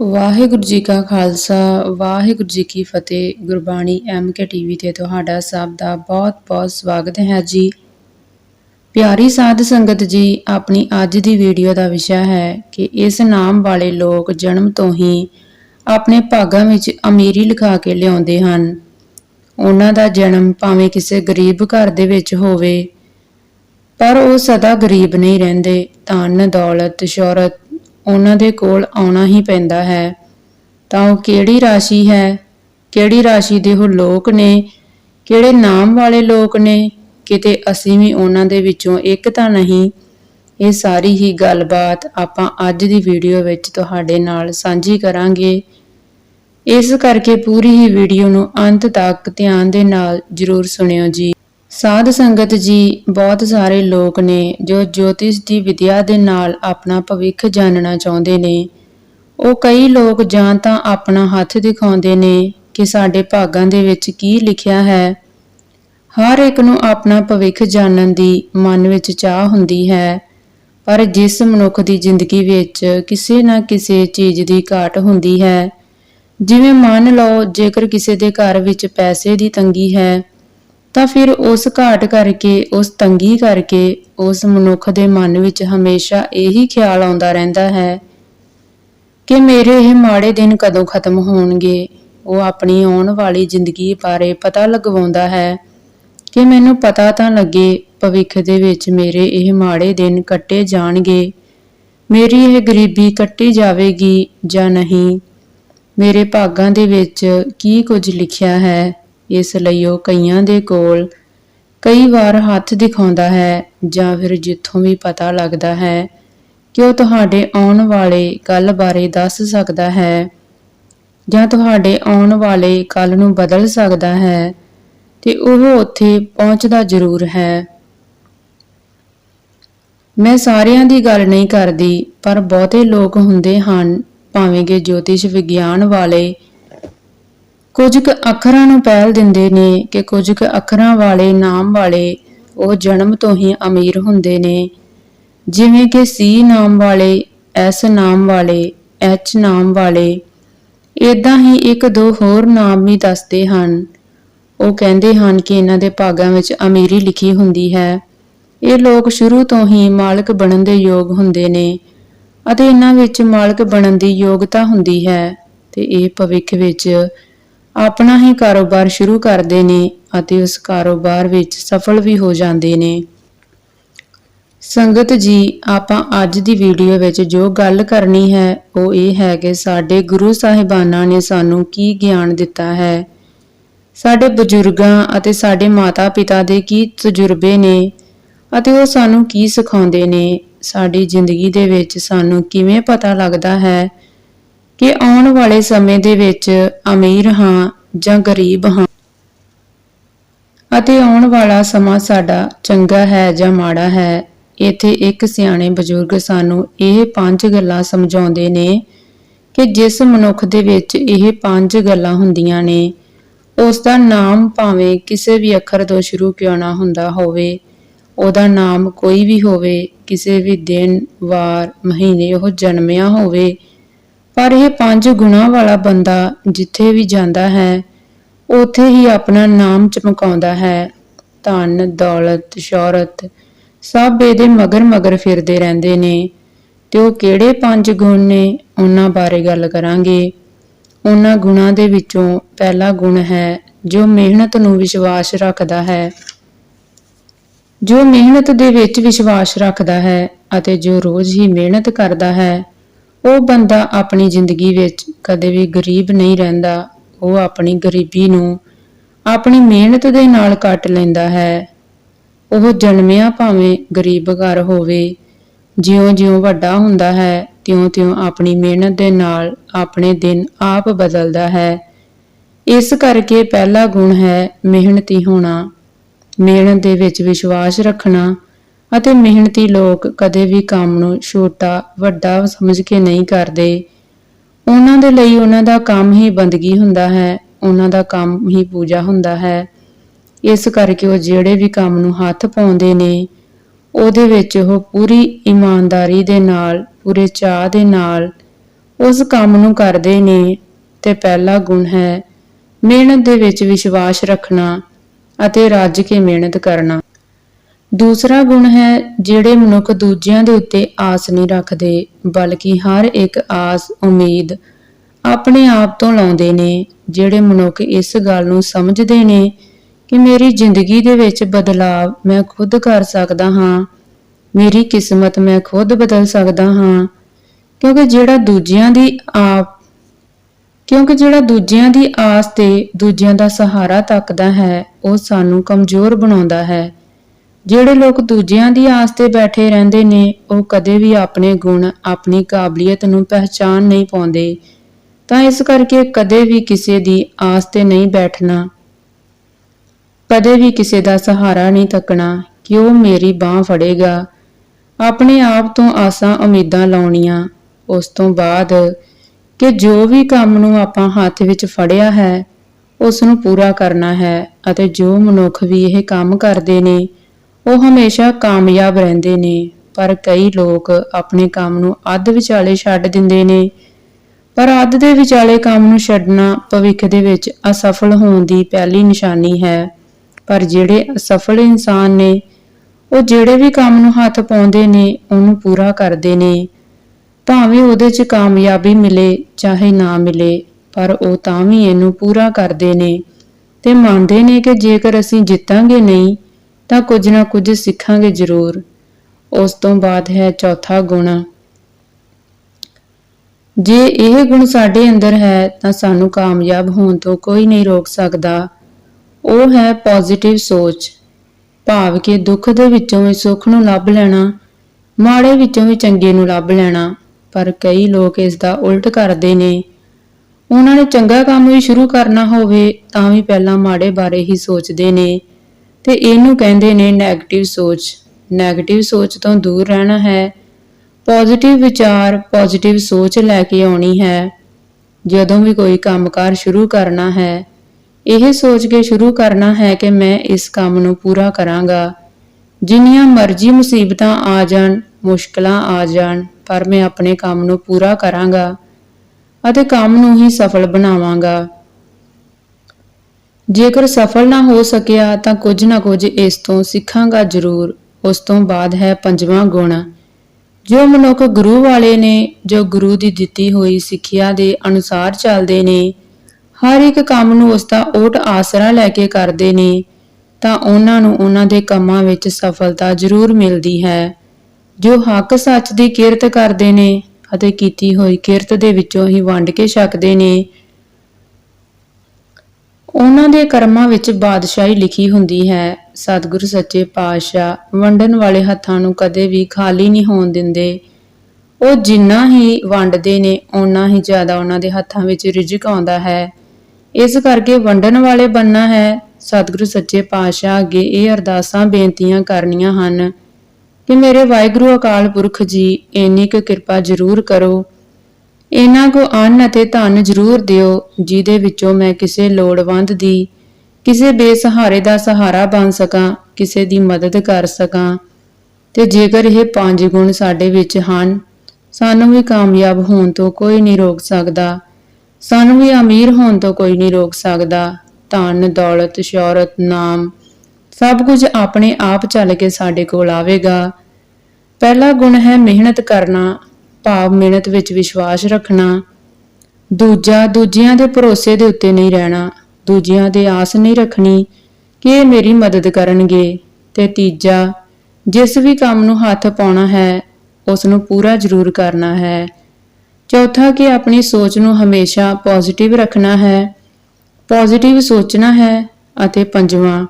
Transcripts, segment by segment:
ਵਾਹਿਗੁਰੂ ਜੀ ਕਾ ਖਾਲਸਾ, ਵਾਹਿਗੁਰੂ ਜੀ ਕੀ ਫਤਿਹ। Gurbani MK TV ਤੇ ਤੁਹਾਡਾ ਸਭ ਦਾ ਬਹੁਤ-ਬਹੁਤ ਸਵਾਗਤ ਹੈ ਜੀ। ਪਿਆਰੀ ਸਾਧ ਸੰਗਤ ਜੀ, ਆਪਣੀ ਅੱਜ ਦੀ ਵੀਡੀਓ ਦਾ ਵਿਸ਼ਾ ਹੈ ਕਿ ਇਸ ਨਾਮ ਵਾਲੇ ਲੋਕ ਜਨਮ ਤੋਂ ਹੀ ਆਪਣੇ ਭਾਗਾਂ ਵਿੱਚ ਅਮੀਰੀ ਲਿਖਾ ਕੇ ਲਿਆਉਂਦੇ ਹਨ। ਉਹਨਾਂ ਦਾ ਜਨਮ ਭਾਵੇਂ ਕਿਸੇ ਗਰੀਬ ਘਰ ਦੇ ਵਿੱਚ ਹੋਵੇ, ਪਰ ਉਹ ਸਦਾ ਗਰੀਬ ਨਹੀਂ ਰਹਿੰਦੇ। ਧਨ, ਦੌਲਤ, ਸ਼ੌਹਰਤ ਉਹਨਾਂ ਦੇ ਕੋਲ ਆਉਣਾ ਹੀ ਪੈਂਦਾ ਹੈ। ਤਾਂ ਉਹ ਕਿਹੜੀ ਰਾਸ਼ੀ ਹੈ? ਕਿਹੜੀ ਰਾਸ਼ੀ ਦੇ ਉਹ ਲੋਕ ਨੇ? ਕਿਹੜੇ ਨਾਮ ਵਾਲੇ ਲੋਕ ਨੇ? ਕਿਤੇ ਅਸੀਂ ਵੀ ਉਹਨਾਂ ਦੇ ਵਿੱਚੋਂ ਇੱਕ ਤਾਂ ਨਹੀਂ। ਇਹ ਸਾਰੀ ਹੀ ਗੱਲਬਾਤ ਆਪਾਂ ਅੱਜ ਦੀ ਵੀਡੀਓ ਵਿੱਚ ਤੁਹਾਡੇ ਨਾਲ ਸਾਂਝੀ ਕਰਾਂਗੇ। ਇਸ ਕਰਕੇ ਪੂਰੀ ਹੀ ਵੀਡੀਓ ਨੂੰ ਅੰਤ ਤੱਕ ਧਿਆਨ ਦੇ ਨਾਲ ਜਰੂਰ ਸੁਣਿਓ ਜੀ। ਸਾਧ ਸੰਗਤ ਜੀ, ਬਹੁਤ ਸਾਰੇ ਲੋਕ ਨੇ ਜੋ ਜੋਤਿਸ਼ ਦੀ ਵਿਦਿਆ ਦੇ ਨਾਲ ਆਪਣਾ ਭਵਿੱਖ ਜਾਣਨਾ ਚਾਹੁੰਦੇ ਨੇ। ਉਹ ਕਈ ਲੋਕ ਜਾਂ ਤਾਂ ਆਪਣਾ ਹੱਥ ਦਿਖਾਉਂਦੇ ਨੇ ਕਿ ਸਾਡੇ ਭਾਗਾਂ ਦੇ ਵਿੱਚ ਕੀ ਲਿਖਿਆ ਹੈ। ਹਰ ਇੱਕ ਨੂੰ ਆਪਣਾ ਭਵਿੱਖ ਜਾਣਨ ਦੀ ਮਨ ਵਿੱਚ ਚਾਹ ਹੁੰਦੀ ਹੈ। ਪਰ ਜਿਸ ਮਨੁੱਖ ਦੀ ਜ਼ਿੰਦਗੀ ਵਿੱਚ ਕਿਸੇ ਨਾ ਕਿਸੇ ਚੀਜ਼ ਦੀ ਘਾਟ ਹੁੰਦੀ ਹੈ, ਜਿਵੇਂ ਮੰਨ ਲਓ ਜੇਕਰ ਕਿਸੇ ਦੇ ਘਰ ਵਿੱਚ ਪੈਸੇ ਦੀ ਤੰਗੀ ਹੈ ਤਾਂ ਫਿਰ ਉਸ ਘਾਟ ਕਰਕੇ, ਉਸ ਤੰਗੀ ਕਰਕੇ, ਉਸ ਮਨੁੱਖ ਦੇ ਮਨ ਵਿੱਚ ਹਮੇਸ਼ਾ ਇਹੀ ਖਿਆਲ ਆਉਂਦਾ ਰਹਿੰਦਾ ਹੈ ਕਿ ਮੇਰੇ ਇਹ ਮਾੜੇ ਦਿਨ ਕਦੋਂ ਖਤਮ ਹੋਣਗੇ। ਉਹ ਆਪਣੀ ਆਉਣ ਵਾਲੀ ਜ਼ਿੰਦਗੀ ਬਾਰੇ ਪਤਾ ਲਗਵਾਉਂਦਾ ਹੈ ਕਿ ਮੈਨੂੰ ਪਤਾ ਤਾਂ ਲੱਗੇ ਭਵਿੱਖ ਦੇ ਵਿੱਚ ਮੇਰੇ ਇਹ ਮਾੜੇ ਦਿਨ ਕੱਟੇ ਜਾਣਗੇ। ਮੇਰੀ ਇਹ ਗਰੀਬੀ ਕੱਟੀ ਜਾਵੇਗੀ ਜਾਂ ਨਹੀਂ? ਮੇਰੇ ਭਾਗਾਂ ਦੇ ਵਿੱਚ ਕੀ ਕੁਝ ਲਿਖਿਆ ਹੈ? ਇਸ ਲਈ ਉਹ ਕਈਆਂ ਦੇ ਕੋਲ। ਕਈ ਵਾਰ ਹੱਥ ਦਿਖਾਉਂਦਾ ਹੈ ਜਾਂ ਫਿਰ ਜਿੱਥੋਂ ਵੀ ਪਤਾ ਲੱਗਦਾ ਹੈ ਕਿ ਉਹ ਤੁਹਾਡੇ ਆਉਣ ਵਾਲੇ ਕੱਲ ਬਾਰੇ ਦੱਸ ਸਕਦਾ ਹੈ ਜਾਂ ਤੁਹਾਡੇ ਆਉਣ ਵਾਲੇ ਕੱਲ ਨੂੰ ਬਦਲ ਸਕਦਾ ਹੈ ਤੇ ਉਹ ਉੱਥੇ ਪਹੁੰਚਦਾ ਜ਼ਰੂਰ ਹੈ। ਮੈਂ ਸਾਰਿਆਂ ਦੀ ਗੱਲ ਨਹੀਂ ਕਰਦੀ, ਪਰ ਬਹੁਤੇ ਲੋਕ ਹੁੰਦੇ ਹਨ, ਭਾਵੇਂ ਕਿ ਜੋਤਿਸ਼ ਵਿਗਿਆਨ ਵਾਲੇ ਕੁਝ ਕੁ ਅੱਖਰਾਂ ਨੂੰ ਪਹਿਲ ਦਿੰਦੇ ਨੇ ਕਿ ਕੁਝ ਕੁ ਅੱਖਰਾਂ ਵਾਲੇ ਨਾਮ ਵਾਲੇ ਉਹ ਜਨਮ ਤੋਂ ਹੀ ਅਮੀਰ ਹੁੰਦੇ ਨੇ। ਜਿਵੇਂ ਕਿ ਸੀ ਨਾਮ ਵਾਲੇ, ਐਸ ਨਾਮ ਵਾਲੇ, ਐਚ ਨਾਮ ਵਾਲੇ ਇਦਾਂ ਹੀ ਇੱਕ ਦੋ ਹੋਰ ਨਾਮ ਵੀ ਦੱਸਦੇ ਹਨ। ਉਹ ਕਹਿੰਦੇ ਹਨ ਕਿ ਇਹਨਾਂ ਦੇ ਭਾਗਾਂ ਵਿੱਚ ਅਮੀਰੀ ਲਿਖੀ ਹੁੰਦੀ ਹੈ। ਇਹ ਲੋਕ ਸ਼ੁਰੂ ਤੋਂ ਹੀ ਮਾਲਕ ਬਣਨ ਦੇ ਯੋਗ ਹੁੰਦੇ ਨੇ ਅਤੇ ਇਹਨਾਂ ਵਿੱਚ ਮਾਲਕ ਬਣਨ ਦੀ ਯੋਗਤਾ ਹੁੰਦੀ ਹੈ ਤੇ ਇਹ ਭਵਿੱਖ ਵਿੱਚ ਆਪਣਾ ਹੀ ਕਾਰੋਬਾਰ ਸ਼ੁਰੂ ਕਰਦੇ ਨੇ ਅਤੇ ਉਸ ਕਾਰੋਬਾਰ ਵਿੱਚ ਸਫਲ ਵੀ ਹੋ ਜਾਂਦੇ ਨੇ। ਸੰਗਤ ਜੀ, ਆਪਾਂ ਅੱਜ ਦੀ ਵੀਡੀਓ ਵਿੱਚ ਜੋ ਗੱਲ ਕਰਨੀ ਹੈ, ਉਹ ਇਹ ਹੈ ਕਿ ਸਾਡੇ ਗੁਰੂ ਸਾਹਿਬਾਨਾਂ ਨੇ ਸਾਨੂੰ ਕੀ ਗਿਆਨ ਦਿੱਤਾ ਹੈ। ਸਾਡੇ ਬਜ਼ੁਰਗਾਂ ਅਤੇ ਸਾਡੇ ਮਾਤਾ-ਪਿਤਾ ਦੇ ਕੀ ਤਜਰਬੇ ਨੇ ਅਤੇ ਉਹ ਸਾਨੂੰ ਕੀ ਸਿਖਾਉਂਦੇ ਨੇ। ਸਾਡੀ ਜ਼ਿੰਦਗੀ ਦੇ ਵਿੱਚ ਸਾਨੂੰ ਕਿਵੇਂ ਪਤਾ ਲੱਗਦਾ ਹੈ ਕਿ ਆਉਣ ਵਾਲੇ ਸਮੇਂ ਦੇ ਵਿੱਚ ਅਮੀਰ ਹਾਂ ਜਾਂ ਗਰੀਬ ਹਾਂ। ਅਤੇ ਆਉਣ ਵਾਲਾ ਸਮਾਂ ਸਾਡਾ ਚੰਗਾ ਹੈ ਜਾਂ ਮਾੜਾ ਹੈ, ਇੱਥੇ ਇੱਕ ਸਿਆਣੇ ਬਜ਼ੁਰਗ ਸਾਨੂੰ ਇਹ ਪੰਜ ਗੱਲਾਂ ਸਮਝਾਉਂਦੇ ਨੇ ਕਿ ਜਿਸ ਮਨੁੱਖ ਦੇ ਵਿੱਚ ਇਹ ਪੰਜ ਗੱਲਾਂ ਹੁੰਦੀਆਂ ਨੇ ਉਸ ਦਾ ਨਾਮ ਭਾਵੇਂ ਕਿਸੇ ਵੀ ਅੱਖਰ ਤੋਂ ਸ਼ੁਰੂ ਕਿਉਂ ਨਾ ਹੁੰਦਾ ਹੋਵੇ, ਉਹਦਾ ਨਾਮ ਕੋਈ ਵੀ ਹੋਵੇ, ਕਿਸੇ ਵੀ ਦਿਨ, ਵਾਰ, ਮਹੀਨੇ ਉਹ ਜਨਮਿਆ ਹੋਵੇ ਪਰ ਇਹ ਪੰਜ ਗੁਣਾ ਵਾਲਾ ਬੰਦਾ ਜਿੱਥੇ ਵੀ ਜਾਂਦਾ ਹੈ, ਉੱਥੇ ਹੀ ਆਪਣਾ ਨਾਮ ਚਮਕਾਉਂਦਾ ਹੈ। ਧਨ, ਦੌਲਤ, ਸ਼ੌਹਰਤ, ਸਭ ਇਹਦੇ ਮਗਰ ਮਗਰ ਫਿਰਦੇ ਰਹਿੰਦੇ ਨੇ ਤੇ ਉਹ ਕਿਹੜੇ ਪੰਜ ਗੁਣ ਨੇ, ਉਹਨਾਂ ਬਾਰੇ ਗੱਲ ਕਰਾਂਗੇ। ਉਹਨਾਂ ਗੁਣਾਂ ਦੇ ਵਿੱਚੋਂ ਪਹਿਲਾ ਗੁਣ ਹੈ, ਜੋ ਮਿਹਨਤ ਨੂੰ ਵਿਸ਼ਵਾਸ ਰੱਖਦਾ ਹੈ। ਜੋ ਮਿਹਨਤ ਦੇ ਵਿੱਚ ਵਿਸ਼ਵਾਸ ਰੱਖਦਾ ਹੈ ਅਤੇ ਜੋ ਰੋਜ਼ ਹੀ ਮਿਹਨਤ ਕਰਦਾ ਹੈ ਉਹ ਬੰਦਾ ਆਪਣੀ ਜ਼ਿੰਦਗੀ ਵਿੱਚ ਕਦੇ ਵੀ ਗਰੀਬ ਨਹੀਂ ਰਹਿੰਦਾ, ਉਹ ਆਪਣੀ ਗਰੀਬੀ ਨੂੰ ਆਪਣੀ ਮਿਹਨਤ ਦੇ ਨਾਲ ਕੱਟ ਲੈਂਦਾ ਹੈ। ਉਹ ਜਨਮਿਆ ਭਾਵੇਂ ਗਰੀਬ ਘਰ ਹੋਵੇ, ਜਿਉਂ-ਜਿਉਂ ਵੱਡਾ ਹੁੰਦਾ ਹੈ, ਤਿਉਂ-ਤਿਉਂ ਆਪਣੀ ਮਿਹਨਤ ਦੇ ਨਾਲ ਆਪਣੇ ਦਿਨ ਆਪ ਬਦਲਦਾ ਹੈ। ਇਸ ਕਰਕੇ ਪਹਿਲਾ ਗੁਣ ਹੈ ਮਿਹਨਤੀ ਹੋਣਾ। ਮਿਹਨਤ ਦੇ ਵਿੱਚ ਵਿਸ਼ਵਾਸ ਰੱਖਣਾ। ਅਤੇ ਮਿਹਨਤੀ ਲੋਕ ਕਦੇ ਵੀ ਕੰਮ ਨੂੰ ਛੋਟਾ, ਵੱਡਾ ਸਮਝ ਕੇ ਨਹੀਂ ਕਰਦੇ। ਉਹਨਾਂ ਦੇ ਲਈ ਉਹਨਾਂ ਦਾ ਕੰਮ ਹੀ ਬੰਦਗੀ ਹੁੰਦਾ ਹੈ, ਉਹਨਾਂ ਦਾ ਕੰਮ ਹੀ ਪੂਜਾ ਹੁੰਦਾ ਹੈ। ਇਸ ਕਰਕੇ ਉਹ ਜਿਹੜੇ ਵੀ ਕੰਮ ਨੂੰ ਹੱਥ ਪਾਉਂਦੇ ਨੇ, ਉਹਦੇ ਵਿੱਚ ਉਹ ਪੂਰੀ ਇਮਾਨਦਾਰੀ ਦੇ ਨਾਲ, ਪੂਰੇ ਚਾਹ ਦੇ ਨਾਲ ਉਸ ਕੰਮ ਨੂੰ ਕਰਦੇ ਨੇ। ਤੇ ਪਹਿਲਾ ਗੁਣ ਹੈ ਮਿਹਨਤ ਦੇ ਵਿੱਚ ਵਿਸ਼ਵਾਸ ਰੱਖਣਾ ਅਤੇ ਰੱਜ ਕੇ ਮਿਹਨਤ ਕਰਨਾ। ਦੂਸਰਾ ਗੁਣ ਹੈ ਜਿਹੜੇ ਮਨੁੱਖ ਦੂਜਿਆਂ ਦੇ ਉੱਤੇ ਆਸ ਨਹੀਂ ਰੱਖਦੇ, ਬਲਕਿ ਹਰ ਇੱਕ ਆਸ, ਉਮੀਦ ਆਪਣੇ ਆਪ ਤੋਂ ਲਾਉਂਦੇ ਨੇ, ਜਿਹੜੇ ਮਨੁੱਖ ਇਸ ਗੱਲ ਨੂੰ ਸਮਝਦੇ ਨੇ ਕਿ ਮੇਰੀ ਜ਼ਿੰਦਗੀ ਦੇ ਵਿੱਚ ਬਦਲਾਵ ਮੈਂ ਖੁਦ ਕਰ ਸਕਦਾ ਹਾਂ, ਮੇਰੀ ਕਿਸਮਤ ਮੈਂ ਖੁਦ ਬਦਲ ਸਕਦਾ ਹਾਂ, ਕਿਉਂਕਿ ਜਿਹੜਾ ਦੂਜਿਆਂ ਦੀ ਆਪ, ਕਿਉਂਕਿ ਜਿਹੜਾ ਦੂਜਿਆਂ ਦੀ ਆਸ ਤੇ ਦੂਜਿਆਂ ਦਾ ਸਹਾਰਾ ਤੱਕਦਾ ਹੈ, ਉਹ ਸਾਨੂੰ ਕਮਜ਼ੋਰ ਬਣਾਉਂਦਾ ਹੈ। ਜਿਹੜੇ ਲੋਕ ਦੂਜਿਆਂ ਦੀ ਆਸ ਤੇ ਬੈਠੇ ਰਹਿੰਦੇ ਨੇ, ਉਹ ਕਦੇ ਵੀ ਆਪਣੇ ਗੁਣ, ਆਪਣੀ ਕਾਬਲੀਅਤ ਨੂੰ ਪਹਿਚਾਨ ਨਹੀਂ ਪਾਉਂਦੇ। ਤਾਂ ਇਸ ਕਰਕੇ ਕਦੇ ਵੀ ਕਿਸੇ ਦੀ ਆਸ ਤੇ ਨਹੀਂ ਬੈਠਣਾ, ਕਦੇ ਵੀ ਕਿਸੇ ਦਾ ਸਹਾਰਾ ਨਹੀਂ ਤੱਕਣਾ ਕਿ ਉਹ ਮੇਰੀ ਬਾਹ ਫੜੇਗਾ। ਆਪਣੇ ਆਪ ਤੋਂ ਆਸਾਂ ਉਮੀਦਾਂ ਲਾਉਣੀਆਂ, ਉਸ ਤੋਂ ਬਾਅਦ ਕਿ ਜੋ ਵੀ ਕੰਮ ਨੂੰ ਆਪਾਂ ਹੱਥ ਵਿੱਚ ਫੜਿਆ ਹੈ, ਉਸ ਨੂੰ ਪੂਰਾ ਕਰਨਾ ਹੈ ਅਤੇ ਜੋ ਮਨੁੱਖ ਵੀ ਇਹ ਕੰਮ ਕਰਦੇ ਨੇ ਉਹ ਹਮੇਸ਼ਾ ਕਾਮਯਾਬ ਰਹਿੰਦੇ ਨੇ, ਪਰ ਕਈ ਲੋਕ ਆਪਣੇ ਕੰਮ ਨੂੰ ਅੱਧ ਵਿਚਾਲੇ ਛੱਡ ਦਿੰਦੇ ਨੇ। ਪਰ ਅੱਧ ਦੇ ਵਿਚਾਲੇ ਕੰਮ ਨੂੰ ਛੱਡਣਾ ਭਵਿੱਖ ਦੇ ਵਿੱਚ ਅਸਫਲ ਹੋਣ ਦੀ ਪਹਿਲੀ ਨਿਸ਼ਾਨੀ ਹੈ। ਪਰ ਜਿਹੜੇ ਅਸਫਲ ਇਨਸਾਨ ਨੇ, ਉਹ ਜਿਹੜੇ ਵੀ ਕੰਮ ਨੂੰ ਹੱਥ ਪਾਉਂਦੇ ਨੇ, ਉਹਨੂੰ ਪੂਰਾ ਕਰਦੇ ਨੇ। ਭਾਵੇਂ ਉਹਦੇ 'ਚ ਕਾਮਯਾਬੀ ਮਿਲੇ, ਚਾਹੇ ਨਾ ਮਿਲੇ, ਪਰ ਉਹ ਤਾਂ ਵੀ ਇਹਨੂੰ ਪੂਰਾ ਕਰਦੇ ਨੇ। ਤੇ ਮੰਨਦੇ ਨੇ ਕਿ ਜੇਕਰ ਅਸੀਂ ਜਿੱਤਾਂਗੇ ਨਹੀਂ ਤਾਂ ਕੁਝ ਨਾ ਕੁਝ ਸਿੱਖਾਂਗੇ ਜ਼ਰੂਰ। ਉਸ ਤੋਂ ਬਾਅਦ ਹੈ ਚੌਥਾ ਗੁਣ। ਜੇ ਇਹ ਗੁਣ ਸਾਡੇ ਅੰਦਰ ਹੈ, ਤਾਂ ਸਾਨੂੰ ਕਾਮਯਾਬ ਹੋਣ ਤੋਂ ਕੋਈ ਨਹੀਂ ਰੋਕ ਸਕਦਾ। ਉਹ ਹੈ ਪੋਜ਼ਿਟਿਵ ਸੋਚ। ਭਾਵ ਕਿ ਦੁੱਖ ਦੇ ਵਿੱਚੋਂ ਵੀ ਸੁੱਖ ਨੂੰ ਲੱਭ ਲੈਣਾ, ਮਾੜੇ ਵਿੱਚੋਂ ਵੀ ਚੰਗੇ ਨੂੰ ਲੱਭ ਲੈਣਾ। ਪਰ ਕਈ ਲੋਕ ਇਸ ਦਾ ਉਲਟ ਕਰਦੇ ਨੇ। ਉਹਨਾਂ ਨੇ ਚੰਗਾ ਕੰਮ ਵੀ ਸ਼ੁਰੂ ਕਰਨਾ ਹੋਵੇ, ਤਾਂ ਵੀ ਪਹਿਲਾਂ ਮਾੜੇ ਬਾਰੇ ਹੀ ਸੋਚਦੇ ਨੇ। ਤੇ ਇਹਨੂੰ ਕਹਿੰਦੇ ਨੇ 네ਗੇਟਿਵ ਸੋਚ। 네ਗੇਟਿਵ ਸੋਚ ਤੋਂ ਦੂਰ ਰਹਿਣਾ ਹੈ। ਪੋਜ਼ਿਟਿਵ ਵਿਚਾਰ ਪੋਜ਼ਿਟਿਵ ਸੋਚ ਲੈ ਕੇ ਆਉਣੀ ਹੈ। ਜਦੋਂ ਵੀ ਕੋਈ ਕੰਮਕਾਰ ਸ਼ੁਰੂ ਕਰਨਾ ਹੈ, ਇਹ ਸੋਚ ਕੇ ਸ਼ੁਰੂ ਕਰਨਾ ਹੈ ਕਿ ਮੈਂ ਇਸ ਕੰਮ ਨੂੰ ਪੂਰਾ ਕਰਾਂਗਾ। ਜਿੰਨੀਆਂ ਮਰਜ਼ੀ ਮੁਸੀਬਤਾਂ ਆ ਜਾਣ, ਮੁਸ਼ਕਲਾਂ ਆ ਜਾਣ, ਪਰ ਮੈਂ ਆਪਣੇ ਕੰਮ ਨੂੰ ਪੂਰਾ ਕਰਾਂਗਾ ਅਤੇ ਕੰਮ ਨੂੰ ਹੀ ਸਫਲ ਬਣਾਵਾਂਗਾ। ਜੇਕਰ ਸਫਲ ਨਾ ਹੋ ਸਕਿਆ ਤਾਂ ਕੁਝ ਨਾ ਕੁਝ ਇਸ ਤੋਂ ਸਿੱਖਾਂਗਾ ਜ਼ਰੂਰ। ਉਸ ਤੋਂ ਬਾਅਦ ਹੈ ਪੰਜਵਾਂ ਗੁਣ। ਜੋ ਮਨੁੱਖ ਗੁਰੂ ਵਾਲੇ ਨੇ, ਜੋ ਗੁਰੂ ਦੀ ਦਿੱਤੀ ਹੋਈ ਸਿੱਖਿਆ ਦੇ ਅਨੁਸਾਰ ਚੱਲਦੇ ਨੇ, ਹਰ ਇੱਕ ਕੰਮ ਨੂੰ ਉਸ ਦਾ ਓਟ ਆਸਰਾ ਲੈ ਕੇ ਕਰਦੇ ਨੇ, ਤਾਂ ਉਹਨਾਂ ਨੂੰ ਉਹਨਾਂ ਦੇ ਕੰਮਾਂ ਵਿੱਚ ਸਫਲਤਾ ਜ਼ਰੂਰ ਮਿਲਦੀ ਹੈ। ਜੋ ਹੱਕ ਸੱਚ ਦੀ ਕਿਰਤ ਕਰਦੇ ਨੇ ਅਤੇ ਕੀਤੀ ਹੋਈ ਕਿਰਤ ਦੇ ਵਿੱਚੋਂ ਹੀ ਵੰਡ ਕੇ ਛਕਦੇ ਨੇ ਉਹਨਾਂ ਦੇ ਕਰਮਾਂ ਵਿੱਚ ਬਾਦਸ਼ਾਹੀ ਲਿਖੀ ਹੁੰਦੀ ਹੈ। ਸਤਿਗੁਰ ਸੱਚੇ ਪਾਤਸ਼ਾਹ ਵੰਡਣ ਵਾਲੇ ਹੱਥਾਂ ਨੂੰ ਕਦੇ ਵੀ ਖਾਲੀ ਨਹੀਂ ਹੋਣ ਦਿੰਦੇ। ਉਹ ਜਿੰਨਾ ਹੀ ਵੰਡਦੇ ਨੇ, ਓਨਾ ਹੀ ਜ਼ਿਆਦਾ ਉਹਨਾਂ ਦੇ ਹੱਥਾਂ ਵਿੱਚ ਰਿਜ਼ਕ ਆਉਂਦਾ ਹੈ। ਇਸ ਕਰਕੇ ਵੰਡਣ ਵਾਲੇ ਬੰਨਾ ਹੈ। ਸਤਿਗੁਰੂ ਸੱਚੇ ਪਾਤਸ਼ਾਹ ਅੱਗੇ ਇਹ ਅਰਦਾਸਾਂ, ਬੇਨਤੀਆਂ ਕਰਨੀਆਂ ਹਨ ਕਿ ਮੇਰੇ ਵਾਹਿਗੁਰੂ ਅਕਾਲ ਪੁਰਖ ਜੀ, ਇੰਨੀ ਕੁ ਕਿਰਪਾ ਜ਼ਰੂਰ ਕਰੋ। ਇਹਨਾਂ ਕੋ ਅੰਨ ਅਤੇ ਧਨ ਜ਼ਰੂਰ ਦਿਓ, ਜਿਹਦੇ ਵਿੱਚੋਂ ਮੈਂ ਕਿਸੇ ਲੋੜਵੰਦ ਦੀ, ਕਿਸੇ ਬੇਸਹਾਰੇ ਦਾ ਸਹਾਰਾ ਬਣ ਸਕਾਂ, ਕਿਸੇ ਦੀ ਮਦਦ ਕਰ ਸਕਾਂ। ਤੇ ਜੇਕਰ ਇਹ ਪੰਜ ਗੁਣ ਸਾਡੇ ਵਿੱਚ ਹਨ, ਸਾਨੂੰ ਵੀ ਕਾਮਯਾਬ ਹੋਣ ਤੋਂ ਕੋਈ ਨਹੀਂ ਰੋਕ ਸਕਦਾ। ਸਾਨੂੰ ਵੀ ਅਮੀਰ ਹੋਣ ਤੋਂ ਕੋਈ ਨਹੀਂ ਰੋਕ ਸਕਦਾ। ਧਨ, ਦੌਲਤ, ਸ਼ੌਹਰਤ, ਨਾਮ, ਸਭ ਕੁਝ ਆਪਣੇ ਆਪ ਚੱਲ ਕੇ ਸਾਡੇ ਕੋਲ ਆਵੇਗਾ। ਪਹਿਲਾ ਗੁਣ ਹੈ ਮਿਹਨਤ ਕਰਨਾ। ਭਾਵ ਮਿਹਨਤ ਵਿੱਚ ਵਿਸ਼ਵਾਸ ਰੱਖਣਾ, ਦੂਜਾ ਦੂਜਿਆਂ ਦੇ ਭਰੋਸੇ ਦੇ ਉੱਤੇ ਨਹੀਂ ਰਹਿਣਾ, ਦੂਜਿਆਂ ਦੇ ਆਸ ਨਹੀਂ ਰੱਖਣੀ ਕਿ ਇਹ ਮੇਰੀ ਮਦਦ ਕਰਨਗੇ, ਤੇ ਤੀਜਾ, ਜਿਸ ਵੀ ਕੰਮ ਨੂੰ ਹੱਥ ਪਾਉਣਾ ਹੈ ਉਸ ਨੂੰ ਪੂਰਾ ਜ਼ਰੂਰ ਕਰਨਾ ਹੈ। ਚੌਥਾ ਕਿ ਆਪਣੀ ਸੋਚ ਨੂੰ ਹਮੇਸ਼ਾ ਪੋਜ਼ਿਟਿਵ ਰੱਖਣਾ ਹੈ ਪੋਜ਼ਿਟਿਵ ਸੋਚਣਾ ਹੈ ਅਤੇ ਪੰਜਵਾਂ,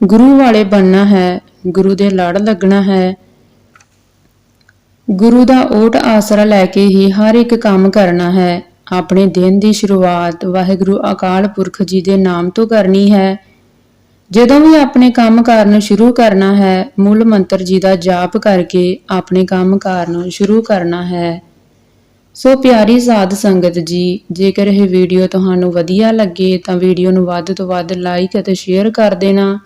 ਗੁਰੂ ਵਾਲੇ ਬਣਨਾ ਹੈ, ਗੁਰੂ ਦੇ ਲੜ ਲੱਗਣਾ ਹੈ ਗੁਰੂ ਦਾ ਓਟ ਆਸਰਾ ਲੈ ਕੇ ਹੀ ਹਰ ਇੱਕ ਕੰਮ ਕਰਨਾ ਹੈ। ਆਪਣੇ ਦਿਨ ਦੀ ਸ਼ੁਰੂਆਤ ਵਾਹਿਗੁਰੂ ਅਕਾਲ ਪੁਰਖ ਜੀ ਦੇ ਨਾਮ ਤੋਂ ਕਰਨੀ ਹੈ। ਜਦੋਂ ਵੀ ਆਪਣੇ ਕੰਮ ਕਾਰ ਨੂੰ ਸ਼ੁਰੂ ਕਰਨਾ ਹੈ, ਮੂਲ ਮੰਤਰ ਜੀ ਦਾ ਜਾਪ ਕਰਕੇ ਆਪਣੇ ਕੰਮ ਕਾਰ ਨੂੰ ਸ਼ੁਰੂ ਕਰਨਾ ਹੈ। ਸੋ ਪਿਆਰੀ ਸਾਧ ਸੰਗਤ ਜੀ, ਜੇਕਰ ਇਹ ਵੀਡੀਓ ਤੁਹਾਨੂੰ ਵਧੀਆ ਲੱਗੇ ਤਾਂ ਵੀਡੀਓ ਨੂੰ ਵੱਧ ਤੋਂ ਵੱਧ ਲਾਈਕ ਅਤੇ ਸ਼ੇਅਰ ਕਰ ਦੇਣਾ।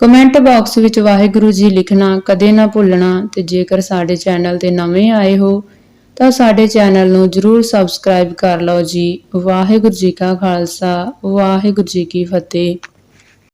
ਕਮੈਂਟ ਬਾਕਸ ਵਿੱਚ ਵਾਹਿਗੁਰੂ ਜੀ ਲਿਖਣਾ, ਕਦੇ ਨਾ ਭੁੱਲਣਾ ਤੇ ਜੇਕਰ ਸਾਡੇ ਚੈਨਲ ਤੇ ਨਵੇਂ ਆਏ ਹੋ, ਤਾਂ ਸਾਡੇ ਚੈਨਲ ਨੂੰ ਜਰੂਰ ਸਬਸਕ੍ਰਾਈਬ ਕਰ ਲਓ ਜੀ। ਵਾਹਿਗੁਰੂ ਜੀ ਕਾ ਖਾਲਸਾ, ਵਾਹਿਗੁਰੂ ਜੀ ਕੀ ਫਤਿਹ।